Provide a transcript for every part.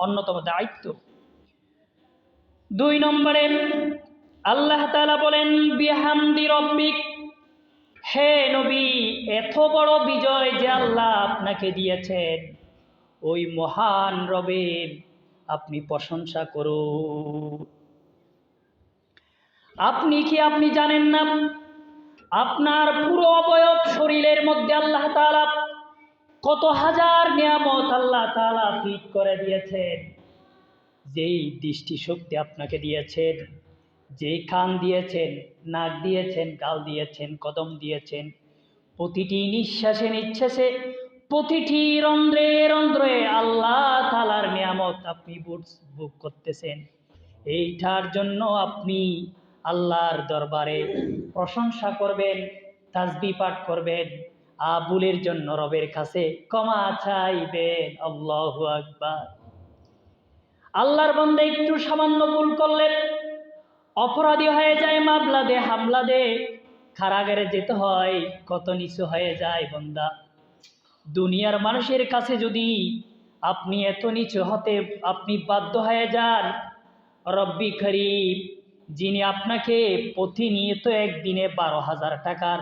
অন্যতম দায়িত্ব। দুই নম্বরে আল্লাহ তালা বলেন, বিহামদি রব্বিক। হে নবী, এত বড় বিজয় যে আল্লাহ আপনাকে দিয়েছেন। ওই মহান রবের আপনি প্রশংসা করুন। আপনি কি আপনি জানেন না? আপনার পুরো অবয়ব শরীরের মধ্যে আল্লাহ তাআলা কত হাজার নিয়ামত আল্লাহ তালা ফিট করে দিয়েছেন। যেই দৃষ্টিশক্তি আপনাকে দিয়েছেন, যেই কান দিয়েছেন, নাক দিয়েছেন, গাল দিয়েছেন, কদম দিয়েছেন, প্রতিটি নিঃশ্বাসে নিঃশ্বাসে, প্রতিটি রন্ধ্রে রন্ধ্রে আল্লাহ তালার নিয়ামত আপনি ভোগ করতেছেন। এইটার জন্য আপনি আল্লাহর দরবারে প্রশংসা করবেন, তাজবি পাঠ করবেন আবুলের জন্য রবের কাছে ক্ষমা চাইবেন। আল্লাহ আকবার। আল্লাহর বন্দে একটু সামান্য ভুল করলেন, অপরাধী হয়ে যায় মামলা দে হামলা দে কারাগারে যেতে হয়, কত নিচু হয়ে যায় বন্দা। দুনিয়ার মানুষের কাছে যদি আপনি এত নিচু হতে আপনি বাধ্য হয়ে যান, রব্বি করিম, যিনি আপনাকে প্রতিনিয়ত একদিনে বারো হাজার টাকার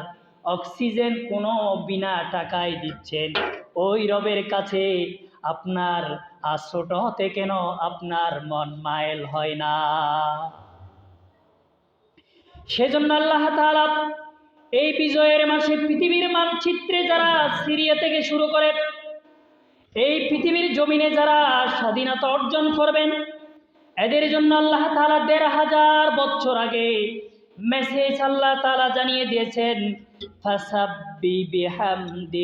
অক্সিজেন কোনো বিনা টাকায় দিচ্ছেন। ওই রবের কাছে আপনার আর ছোট হতে কেন? আপনার মন মাইল হয় না। সেজন্য আল্লাহ তাআলা এই বিজয়ের মাসে পৃথিবীর মানচিত্রে যারা সিরিয়া থেকে শুরু করে, এই পৃথিবীর জমিনে যারা স্বাধীনতা অর্জন করবেন, এদের জন্য আল্লাহ তাআলা দেড় হাজার বছর আগে মেসেজ আল্লাহ তাআলা জানিয়ে দিয়েছেন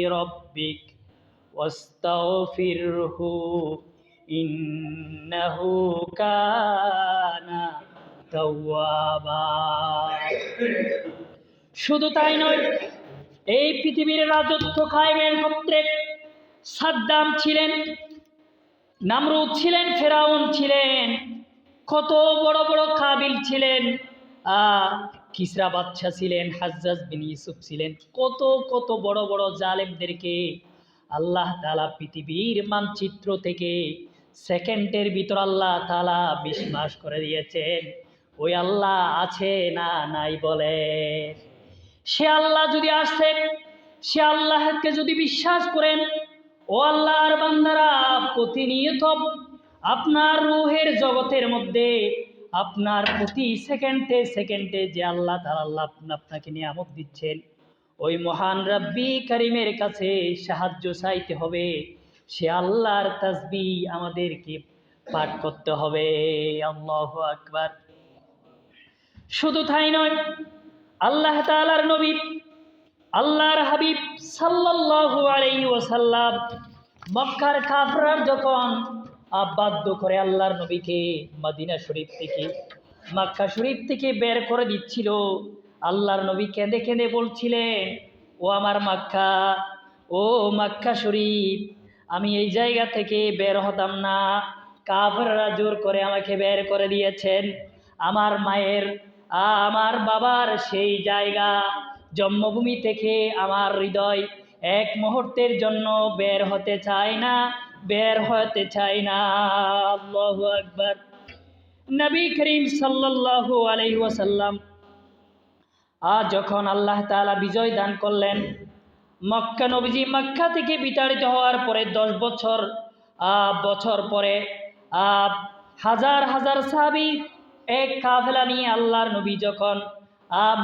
রব্বিক শুধু তাই নয়, এই পৃথিবীর রাজত্ব কায়েমের ক্ষেত্রে সাদ্দাম ছিলেন, নামরুদ ছিলেন, ফেরাউন ছিলেন, কত বড় বড় কাবিল ছিলেন। কিসরা বাদশাহ ছিলেন, হাজ্জাজ বিন ইউসুফ ছিলেন। কত কত বড় বড় জালেমদেরকে আল্লাহ তালা পৃথিবীর মানচিত্র থেকে সেকেন্ডের ভিতর আল্লাহ তালা বিশ্বাস করে দিয়েছেন। ওই আল্লাহ আছে না নাই বলে। সে আল্লাহ যদি আসে সে আল্লাহকে যদি বিশ্বাস করেন, ও আল্লাহর বান্দারা প্রতিনিয়ত আপনার রুহের জগতের মধ্যে আপনার প্রতি সেকেন্ডে সেকেন্ডে যে আল্লাহ তাআলা আল্লাহ আপনা- আপনাকে নিয়ামত দিচ্ছেন, ওই মহান রাব্বি করিমের কাছে সাহায্য চাইতে হবে। সে আল্লাহর তাসবি আমাদেরকে পাঠ করতে হবে। আল্লাহ আকবার। শুধু তাই নয়, আল্লাহ তাআলার নবী, আল্লাহর হাবিব সাল্লাল্লাহু আলাইহি ওয়াসাল্লাম মক্কার কাফরার যখন বাধ্য করে আল্লাহর নবীকে মদিনা শরীফ থেকে, মক্কা শরীফ থেকে বের করে দিচ্ছিল। আল্লাহর নবী কেঁদে কেঁদে বলছিলেন, ও আমার মক্কা, ও মক্কা শরীফ, আমি এই জায়গা থেকে বের হতাম না। কাফররা জোর করে আমাকে বের করে দিয়েছেন। আমার মায়ের, আমার বাবার সেই জায়গা, জন্মভূমি থেকে আমার হৃদয় এক মুহূর্তের জন্য বের হতে চায় না। বের হতে চায় না। আল্লাহু আকবার। নবী করিম সাল্লাল্লাহু আলাইহি ওয়াসাল্লাম আজ যখন আল্লাহ তাআলা বিজয় দান করলেন, মক্কা নবীজি মক্কা থেকে বিতাড়িত হওয়ার পরে দশ বছর বছর পরে হাজার হাজার সাহাবি এক কাফেলা নিয়ে আল্লাহর নবী যখন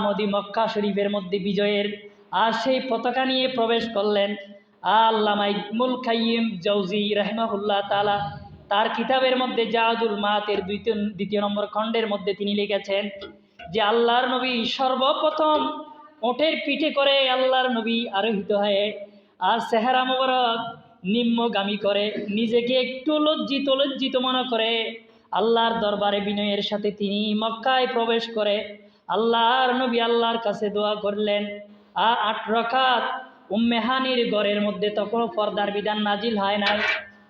মদি মক্কা শরীফের মধ্যে বিজয়ের আর সেই পতাকা নিয়ে প্রবেশ করলেন আল্লামা ইকমুল খাইম জৌজি রহমাহুল্লাহ তালা তার কিতাবের মধ্যে জাহাদুল মাতের দ্বিতীয় দ্বিতীয় নম্বর খণ্ডের মধ্যে তিনি লিখেছেন যে আল্লাহর নবী সর্বপ্রথম ওঠের পিঠে করে আল্লাহর নবী আরোহিত হয়ে আর সেহারা মোবারক নিম্নগামী করে, নিজেকে একটু লজ্জিত লজ্জিত মনে করে আল্লাহর দরবারে বিনয়ের সাথে তিনি মক্কায় প্রবেশ করে আল্লাহর নবী আল্লাহর কাছে দোয়া করলেন। আট রাকাত উম্মেহানির ঘরের মধ্যে তখন পর্দার বিধান নাজিল হয় নাই।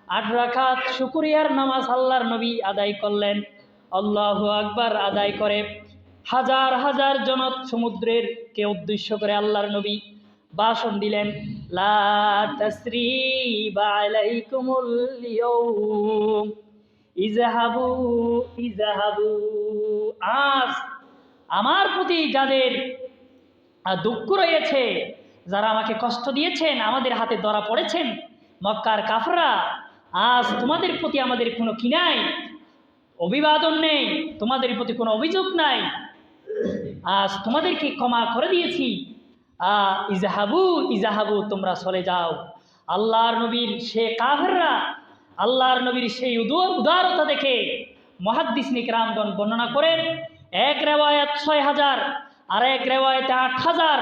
আট রাকাত শুকুরিয়ার নামাজ আল্লাহর নবী আদায় করলেন। আল্লাহ আকবার আদায় করে। হাজার হাজার জনত সমুদ্রের কে উদ্দেশ্য করে আল্লাহর নবী ভাষণ দিলেন আজ আমার প্রতি যাদের দুঃখ রয়েছে যারা আমাকে কষ্ট দিয়েছেন, আমাদের হাতে ধরা পড়েছেন, মক্কার কাফরা আজ তোমাদের প্রতি আমাদের কোনো কি নাই? অভিবাদন নেই, তোমাদের প্রতি কোনো অভিযোগ নাই। আজ তোমাদেরকে ক্ষমা করে দিয়েছি। আ, ইজাহাবু ইজাহাবু, তোমরা চলে যাও। আল্লাহর নবীর সে কাফেররা, আল্লাহর নবীর সেই উদ- উদারতা দেখে মহাদ্দিস নিকরামগণ বর্ণনা করেন, এক রেওয়ায়ত ছয় হাজার আর এক রেওয়ায়তে আট হাজার।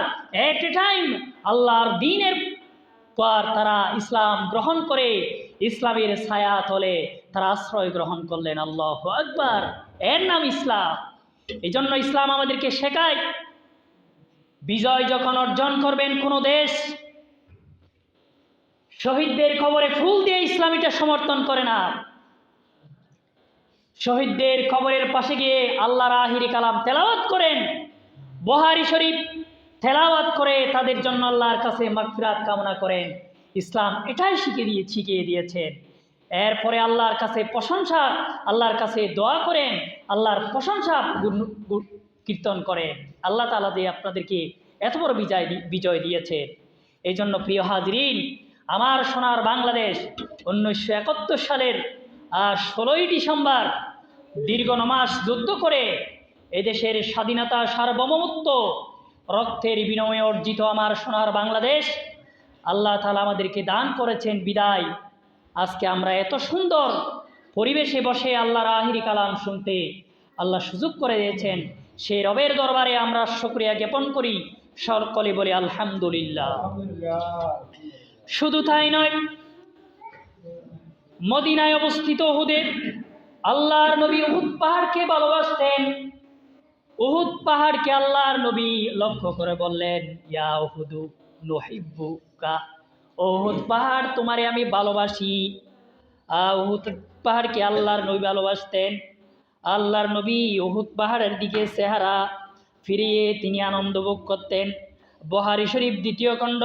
এট এ টাইম আল্লাহর দিনের পর তারা ইসলাম গ্রহণ করে, ইসলামের ছায়া তলে তারা আশ্রয় গ্রহণ করলেন। আল্লাহ আকবার। এর নাম ইসলাম। এই জন্য ইসলাম আমাদেরকে শেখায়, বিজয় যখন অর্জন করবেন কোনো দেশ, শহীদদের খবরে ফুল দিয়ে ইসলামীটা সমর্থন করে না। শহীদদের খবরের পাশে গিয়ে আল্লাহর আহিরি কালাম তেলাওয়াত করেন। বহারি শরীফ তেলাওয়াত করে তাদের জন্য আল্লাহর কাছে মাগফিরাত কামনা করেন। ইসলাম এটাই শিখিয়ে দিয়ে, শিখিয়ে দিয়েছেন এরপরে আল্লাহর কাছে প্রশংসা, আল্লাহর কাছে দোয়া করেন, আল্লাহর প্রশংসা কীর্তন করেন। আল্লাহ তালা দিয়ে আপনাদেরকে এত বড় বিজয় বিজয় দিয়েছে। এই জন্য প্রিয় হাজরিন, আমার সোনার বাংলাদেশ উনিশশো একাত্তর সালের আর ষোলোই ডিসেম্বর দীর্ঘ নমাস যুদ্ধ করে এদেশের স্বাধীনতা সার্বভৌমত্ব, রক্তের বিনিময়ে অর্জিত আমার সোনার বাংলাদেশ, আল্লাহ তালা আমাদেরকে দান করেছেন বিদায়। আজকে আমরা এত সুন্দর পরিবেশে বসে আল্লাহর আহিরি কালাম শুনতে আল্লাহ সুযোগ করে দিয়েছেন। সেই রবের দরবারে আমরা শুক্রিয়া জ্ঞাপন করি সকলে বলে আলহামদুলিল্লাহ। শুধু তাই নয়, মদিনায় অবস্থিত উহুদে আল্লাহর নবী উহুদ পাহাড়কে ভালোবাসতেন। উহুদ পাহাড়কে আল্লাহর নবী লক্ষ্য করে বললেন, ইয়া উহুদু নহিব্বুকা উহুদ পাহাড় তোমারে আমি ভালোবাসি। উহুদ পাহাড়কে আল্লাহর নবী ভালোবাসতেন। আল্লাহর নবী উহুদ পাহাড়ের দিকে চেহারা ফিরিয়ে তিনি আনন্দ ভোগ করতেন। বহারি শরীফ দ্বিতীয় খণ্ড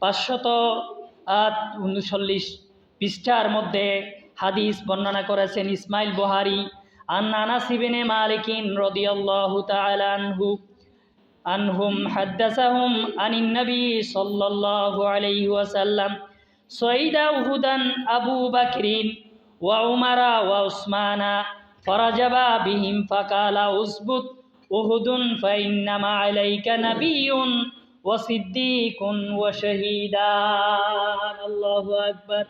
পাঁচশত উনচল্লিশ পৃষ্ঠার মধ্যে হাদিস বর্ণনা করেছেন ইসমাইল বহারি। নাসিবিনে মালিকিন রদিয়াল্লাহু তাআলা আনহু আনহুম হাদ্দাসাহুম আনিন নবী সাল্লাল্লাহু আলাইহি ওয়াসাল্লাম সঈদা উহুদান আবু বাকরিন ওয়া উমারা ওয়া উসমানা ফরাজাবা বিহিম ফাকালা উসবুত উহুদুন ফাইন্নামা আলাইকা নাবিয়ুন ওয়া সিদ্দিকুন ওয়া শাহীদান আল্লাহু আকবার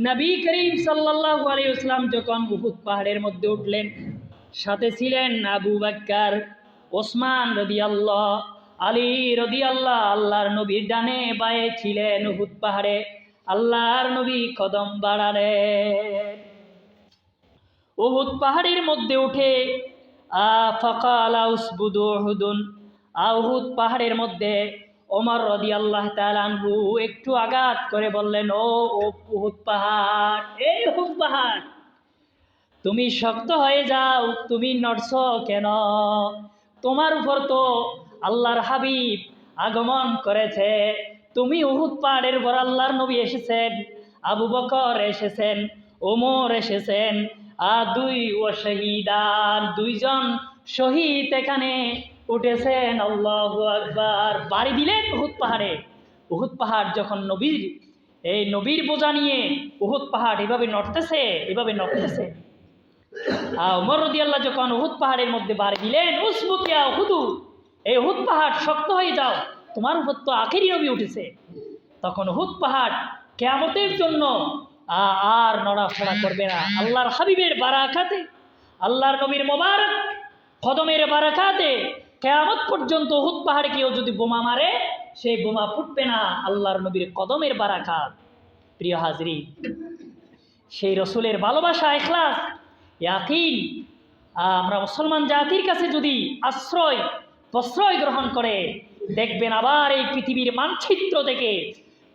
নবী করিম সাল্লাল্লাহু আলাইহি ওয়াসাল্লাম যখন উহুদ পাহাড়ের মধ্যে উঠলেন, সাথে ছিলেন আবু বাক্কার ওসমান রদিয়াল্লাহ, আলী রদিয়াল্লাহ, আল্লাহর নবীর ডানে বায়ে ছিলেন উহুদ পাহাড়ে। আল্লাহর নবী কদম বাড়ালেন। উহুদ পাহাড়ের মধ্যে উঠে, আ, ফকালা উসবুদু উহুদুন আহুদ পাহাড়ের মধ্যে ওমর রদি আল্লাহ তালানহু একটু আঘাত করে বললেন, ও ও উহুদ পাহাড়, এই উহুদ পাহাড়, তুমি শক্ত হয়ে যাও, তুমি নড়ছ কেন? তোমার উপর তো আল্লাহর হাবিব আগমন করেছে। তুমি উহুদ পাহাড়ের উপর আল্লাহর নবী এসেছেন, আবু বকর এসেছেন, ওমর এসেছেন, আর দুই ও শহীদান দুইজন শহীদ এখানে উঠেছেন, আল্লাহ আকবার। বাড়ি দিলেন উহুদ পাহাড়ে। উহুদ পাহাড় যখন নবীর, এই নবীর বোঝা নিয়ে উহুদ পাহাড় এভাবে নড়তেছে এভাবে নড়তেছে। ওমর আল্লাহ যখন উহুদ পাহাড়ের মধ্যে বাড়ি দিলেন উসবুকিয়া হুদু এই উহুদ পাহাড় শক্ত হয়ে যাও, তোমার উপর তো আখেরি নবী উঠেছে। তখন উহুদ পাহাড় কেয়ামতের জন্য আর নড়াফড়া করবে না। আল্লাহর হাবিবের বারাকাতে, আল্লাহর নবীর মোবারক, কদমের বারাকাতে কেয়ামত পর্যন্ত উহুদ পাহাড়ে কেউ যদি বোমা মারে, সেই বোমা ফুটবে না। আল্লাহর নবীর কদমের বারাকাত প্রিয় হাজরি সেই রসুলের ভালোবাসা, এখলাস, ইয়াকিন, আমরা মুসলমান জাতির কাছে যদি আশ্রয়, প্রশ্রয় গ্রহণ করে, দেখবেন আবার এই পৃথিবীর মানচিত্র থেকে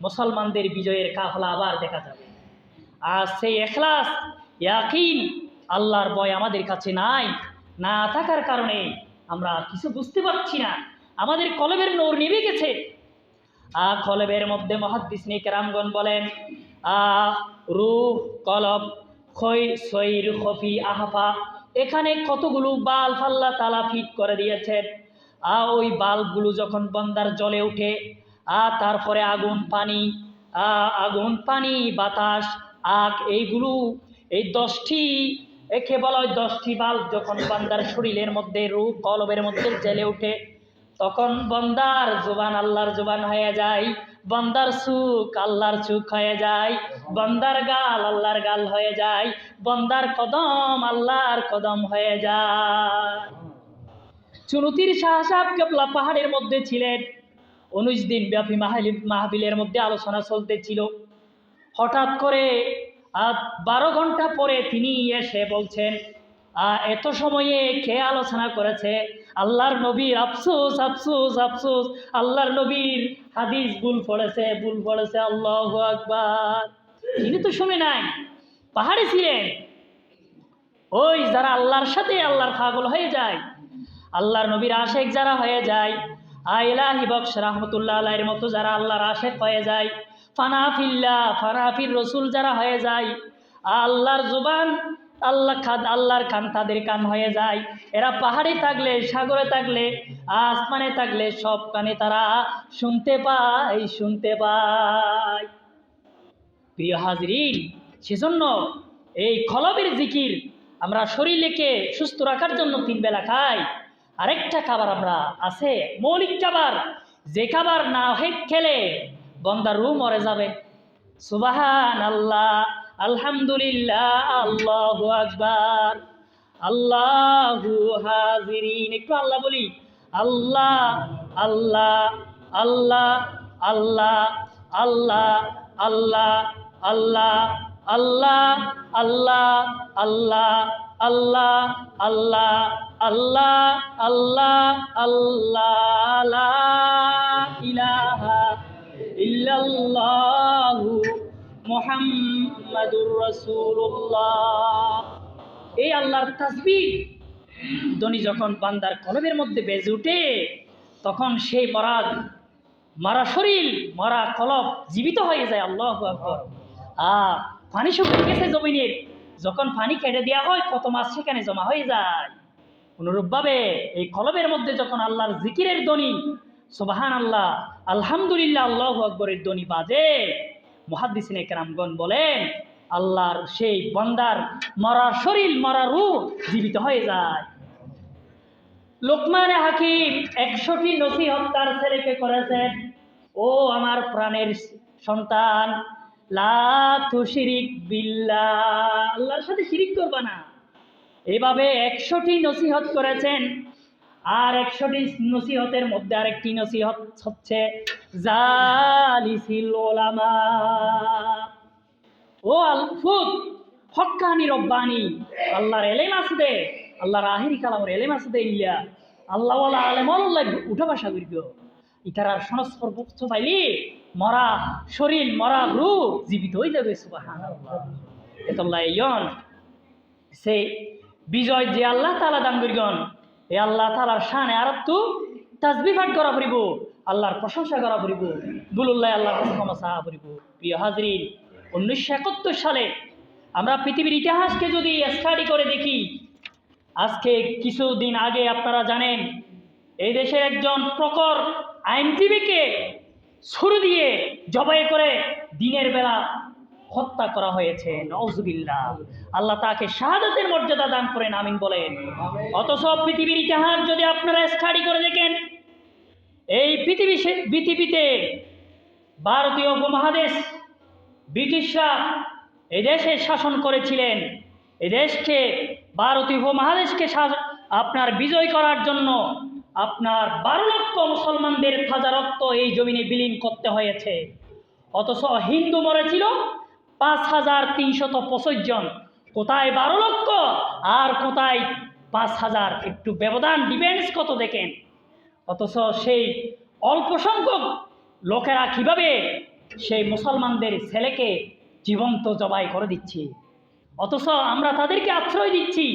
মুসলমানদের বিজয়ের কাফলা আবার দেখা যাবে। আর সেই এখলাস, ইয়াকিন, আল্লাহর ভয় আমাদের কাছে নাই, না থাকার কারণে আমরা কিছু বুঝতে পারছি না। আমাদের কলবের নূর নিভে গেছে। আ, কলবের মধ্যে মহাদ্দিস কেরামগণ বলেন রূহ কলব, খই সৈর খফি, আহাফা, এখানে কতগুলো বাল আল্লাহ তালা ফিট করে দিয়েছেন। আ, ওই বাল্বগুলো যখন বন্দার জলে উঠে, আ, তারপরে আগুন, পানি, আ, আগুন, পানি, বাতাস আগ এইগুলো, এই দশটি একে বলা হয় দশটি বাল্ব। যখন বান্দার শরীরের মধ্যে রূপ কলবের মধ্যে জেলে ওঠে, তখন বন্দার জোবান আল্লাহর জোবান হয়ে যায়, বন্দার সুখ আল্লাহর সুখ হয়ে যায়, বন্দার গাল আল্লাহর গাল হয়ে যায়, বন্দার কদম আল্লাহর কদম হয়ে যায়। চুনতির শাহ সাহেব কেবলা পাহাড়ের মধ্যে ছিলেন। উনিশ দিন ব্যাপী মাহালি মাহবিলের মধ্যে আলোচনা চলতেছিল। হঠাৎ করে বারো ঘণ্টা পরে তিনি এসে বলছেন এত সময়ে কে আলোচনা করেছে? আল্লাহর নবীর আফসুস আফসুস আফসুস, আল্লাহর নবীর হাদিস ভুল পড়েছে ভুল পড়েছে, আল্লাহ আকবার। তিনি তো শুনে নাই, পাহাড়ে ছিলেন। ওই যারা আল্লাহর সাথে আল্লাহর পাগল হয়ে যায়, আল্লাহর নবীর আশেক যারা হয়ে যায় আইলাহি বক্স রহমতুল্লাহ আলাইয়ের মতো যারা আল্লাহর আশেক হয়ে যায় ফানাফিল্লা, ফানাফির রসুল যারা হয়ে যায়, আল্লাহর জুবান, আল্লাহ খান আল্লাহর কান তাদের কান হয়ে যায়। এরা পাহাড়ে থাকলে, সাগরে থাকলে, আসমানে থাকলে সব কানে তারা শুনতে পায় শুনতে পায়। প্রিয় হাজরিন, সেজন্য এই খলবের জিকির আমরা শরীরকে সুস্থ রাখার জন্য তিন বেলা খাই। আরেকটা খাবার আমরা আছে, মৌলিক খাবার। যে খাবার না হয়ে খেলে বন্দার রু মরে যাবে সুবাহান আল্লাহ আলহামদুলিল্লাহ আল্লাহু আকবার আল্লাহু হাজিরিন একটু আল্লাহ বলি আল্লাহ আল্লাহ আল্লাহ আল্লাহ আল্লাহ আল্লাহ আল্লাহ আল্লাহ আল্লাহ আল্লাহ আল্লাহ আল্লাহ আল্লাহ আল্লাহ আল্লাহ আল্লাহ এই আল্লাহর যখন বান্দার মধ্যে বেজে উঠে, তখন সেই মরাদ, মারা শরীর, মারা কলব জীবিত হয়ে যায়, আল্লাহ পানি শুকিয়ে গেছে জমিনের যখন পানি কেটে দেওয়া হয়, কত মাছ সেখানে জমা হয়ে যায়। অনুরূপভাবে এই কলবের মধ্যে যখন আল্লাহর জিকিরের ধ্বনি সুবাহান আল্লাহ আলহামদুলিল্লাহ, আল্লাহ আকবরের ধ্বনি বাজে মহাদিসিনে কেরামগণ বলেন আল্লাহর সেই বন্দার মরা শরীর, মরা রূপ জীবিত হয়ে যায়। লোকমান হাকিম একশোটি নসিহত তার ছেলেকে করেছেন। ও আমার প্রাণের সন্তান, লা তুশরিক বিল্লাহ। আল্লাহর সাথে শিরিক করবা না। এভাবে একশোটি নসিহত করেছেন। আর একশোটি নসিহতের মধ্যে আরেকটি নসিহত হচ্ছে জালিসিল ওলামা। ও আলফুত হক্কানি রব্বানি। আল্লাহর এলেম আছে দে, আল্লাহর আহিরি কালামর এলেম আছে দে ইয়া। আল্লাহ আলেম আল্লাহ উঠা বাসা করিব। ইতার আর সংস্পর্শ পাইলি, মরা শরীর, মরা রূপ জীবিত হয়ে যাবে সুবাহান এতল্লাহ ইয়ন। সে বিজয় যে আল্লাহ তালা দান করিগন, এ আল্লাহ তালার শানে আর তো তাজবি পাঠ করা পড়িব আল্লাহর প্রশংসা করা পড়িব বুলুল্লাহ আল্লাহর চাহা পড়িব প্রিয় হাজরিন উনিশশো একাত্তর সালে আমরা পৃথিবীর ইতিহাসকে যদি স্টাডি করে দেখি, আজকে কিছুদিন আগে আপনারা জানেন, এই দেশের একজন প্রকর আইনজীবীকে ছুরি দিয়ে জবাই করে দিনের বেলা হত্যা করা হয়েছে। নজবিল্লা আল্লাহ তাকে শাহাদাতের মর্যাদা দান করেন, আমিন বলেন। অথচ পৃথিবীর ইতিহাস যদি আপনারা স্টাডি করে দেখেন, এই পৃথিবী পৃথিবীতে ভারতীয় উপমহাদেশ ব্রিটিশরা এদেশে শাসন করেছিলেন। এদেশকে ভারতীয় উপমহাদেশকে আপনার বিজয় করার জন্য আপনার বারো লক্ষ মুসলমানদের তাজা রক্ত এই জমিনে বিলীন করতে হয়েছে। অথচ হিন্দু মরেছিল পাঁচ হাজার তিনশত পঁচিশ জন। কোথায় বারো লক্ষ আর কোথায় পাঁচ হাজার? একটু ব্যবধান ডিফেন্স কত দেখেন। অথচ সেই অল্প সংখ্যক লোকেরা কীভাবে সেই মুসলমানদের ছেলেকে জীবন্ত জবাই করে দিচ্ছে। অথচ আমরা তাদেরকে আশ্রয় দিচ্ছি,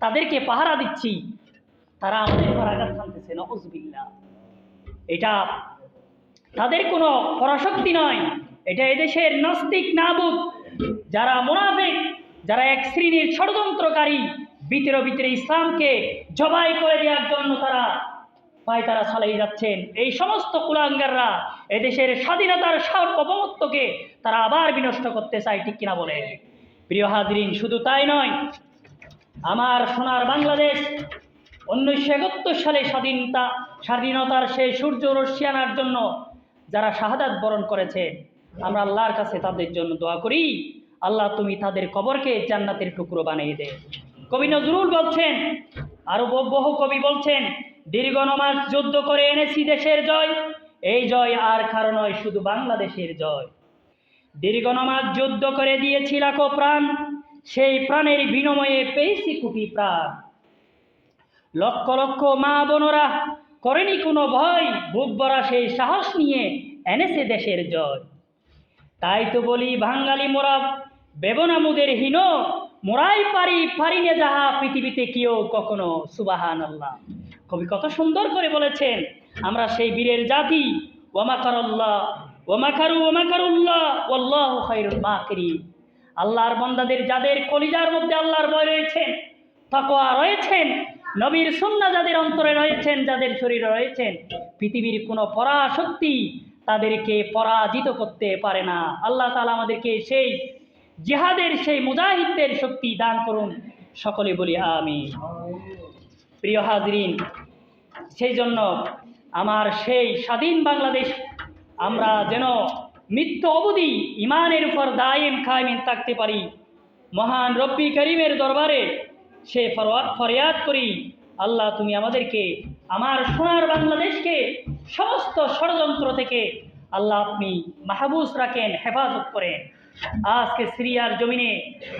তাদেরকে পাহারা দিচ্ছি। তারা আমাদের উপর আঘাত টানতেছে নজবিল্লা এটা তাদের কোনো পরাশক্তি নয়। এটা এদেশের নাস্তিক নাবুদ, যারা মুনাফিক, যারা এক শ্রেণির ষড়যন্ত্রকারী, ভিতরে ভিতরে ইসলামকে জবাই করে দেওয়ার জন্য তারা পায় তারা চালিয়ে যাচ্ছেন। এই সমস্ত কুলাঙ্গাররা এদেশের স্বাধীনতার সার্বভৌমত্বকে তারা আবার বিনষ্ট করতে চায়, ঠিক কিনা বলে? প্রিয় হাজরিন, শুধু তাই নয়, আমার সোনার বাংলাদেশ উনিশশো একাত্তর সালে স্বাধীনতা, স্বাধীনতার সেই সূর্য রশ্মি আনার জন্য যারা শাহাদাত বরণ করেছে, আমরা আল্লাহর কাছে তাদের জন্য দোয়া করি। আল্লাহ তুমি তাদের কবরকে জান্নাতের টুকরো বানিয়ে দে। কবি নজরুল বলছেন, আরও বহু কবি বলছেন দীর্ঘ নমাজ যুদ্ধ করে এনেছি দেশের জয়। এই জয় আর কারও নয়, শুধু বাংলাদেশের জয়। দীর্ঘ নমাজ যুদ্ধ করে দিয়েছি লাখো প্রাণ। সেই প্রাণের বিনিময়ে পেয়েছি কোটি প্রাণ। লক্ষ লক্ষ মা বোনরা করেনি কোনো ভয়, বুক ভরা সেই সাহস নিয়ে এনেছে দেশের জয়। তাই তো বলি বাঙালি মোরা বেবনামুদের হীন, মোরাই পারি পারি যাহা পৃথিবীতে কেউ কখনো সুবাহান আল্লাহ কবি কত সুন্দর করে বলেছেন, আমরা সেই বীরের জাতি ওমাকারু ওমাকারুল্লাহ আল্লাহর বন্দাদের যাদের কলিজার মধ্যে আল্লাহর বয় রয়েছেন তাকওয়া রয়েছেন নবীর সুন্না যাদের অন্তরে রয়েছেন যাদের শরীরে রয়েছেন পৃথিবীর কোনো পরাশক্তি তাদেরকে পরাজিত করতে পারে না। আল্লাহ তালা আমাদেরকে সেই জিহাদের, সেই মুজাহিদদের শক্তি দান করুন। সকলে বলি আমি প্রিয় হাজরিন সেই জন্য আমার সেই স্বাধীন বাংলাদেশ, আমরা যেন মৃত্যু অবধি ইমানের উপর দায়েম খায়মিন থাকতে পারি। মহান রব্বি করিমের দরবারে সে ফরিয়াদ করি, আল্লাহ তুমি আমাদেরকে, আমার সোনার বাংলাদেশকে সমস্ত ষড়যন্ত্র থেকে আল্লাহ আপনি মাহবুস রাখেন, হেফাজত করেন। আজকে সিরিয়ার জমিনে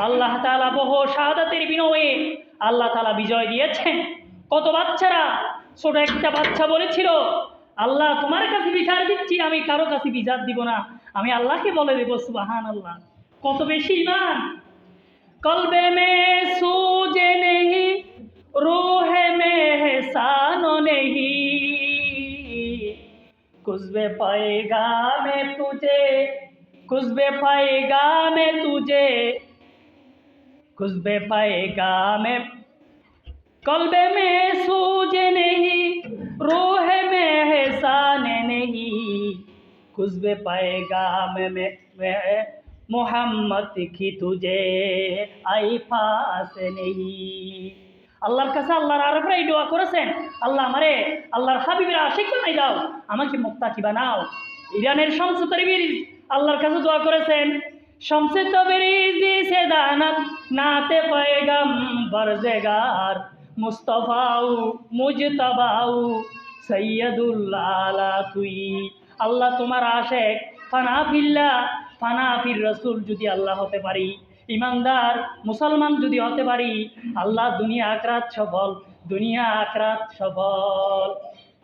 আল্লাহ তালা বহু শাহাদাতের বিনয়ে আল্লাহ তালা বিজয় দিয়েছেন। কত বাচ্চারা ছোট একটা বাচ্চা বলেছিল, আল্লাহ, তোমার কাছে বিচার দিচ্ছি, আমি কারও কাছে বিচার দিব না। আমি আল্লাহকে বলে দেবো সুবাহান আল্লাহ কত বেশি ইমান কলবে মে সুজে নেহি রোহে মে হেসানো নেহি কুজবে পায়গা মে তুজে কুজবে পায়েগা মে তুজে কুজবে পায়েগা মে कल्बे में सूझ नहीं रूह में एहसान नहीं कुछ भी पाएगा मैं मैं, मैं मोहम्मद की तुझे आई पास नहीं আল্লাহর কাছে আল্লাহর আরফরাই দোয়া করেছেন আল্লাহ আমারে আল্লাহর হাবিবের আশিক বানাই দাও আমাকে মুক্তাকি বানাও ইরানের শামসু তরিবির আল্লাহর কাছে দোয়া করেছেন শামসে তবরিজ দিছে দানাত নাতে পয়গম বরজেগার মুস্তফাউ, মুজতবাউ সৈয়দুল্লাহ তুই। আল্লাহ তোমার আশেক ফানা ফিল্লা ফানা ফির রসুল যদি আল্লাহ হতে পারি, ইমানদার, মুসলমান যদি হতে পারি, আল্লাহ দুনিয়া আখরাত সফল, দুনিয়া আখরাত সফল।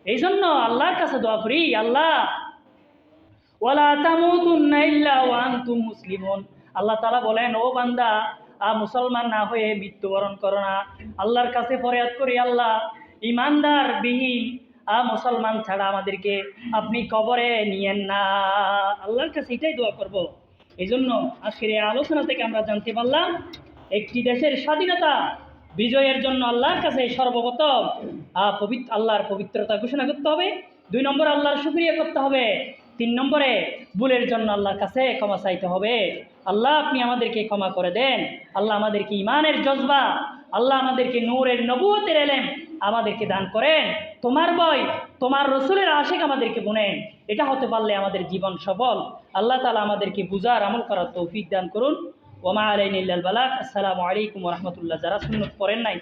এই জন্য আল্লাহর কাছে দোয়া করি, আল্লাহ, ওয়ালা তামুতুন্না ইল্লা ওয়া আনতুম মুসলিমুন। আল্লাহ তাআলা বলেন, ও বান্দা মুসলমান না হয়ে মৃত্যুবরণ করো না। আল্লাহর কাছে ফরিয়াদ করি, আল্লাহ, ইমানদার, বিহীন, আ, মুসলমান ছাড়া আমাদেরকে আপনি কবরে নিয়েন না। আল্লাহর কাছে এটাই দোয়া করব। এই জন্য আজকের এই আলোচনা থেকে আমরা জানতে পারলাম, একটি দেশের স্বাধীনতা বিজয়ের জন্য আল্লাহর কাছে সর্বপ্রথম পবিত্র, আল্লাহর পবিত্রতা ঘোষণা করতে হবে। দুই নম্বর, আল্লাহর শুক্রিয়া করতে হবে। তিন নম্বরে, ভুলের জন্য আল্লাহর কাছে ক্ষমা চাইতে হবে। আল্লাহ, আপনি আমাদেরকে ক্ষমা করে দেন। আল্লাহ আমাদেরকে ইমানের জজবা। আল্লাহ আমাদেরকে নূরের নবুয়তের এলেম আমাদেরকে দান করেন। তোমার বই, তোমার রসুলের আশেক আমাদেরকে বুনেন। এটা হতে পারলে আমাদের জীবন সফল। আল্লাহ তালা আমাদেরকে বুঝার, আমল করার তৌফিক দান করুন। ওমা আলাইন বালাক আসসালামু আলাইকুম রহমতুল্লাহ। যারা সুন্নত করেন নাই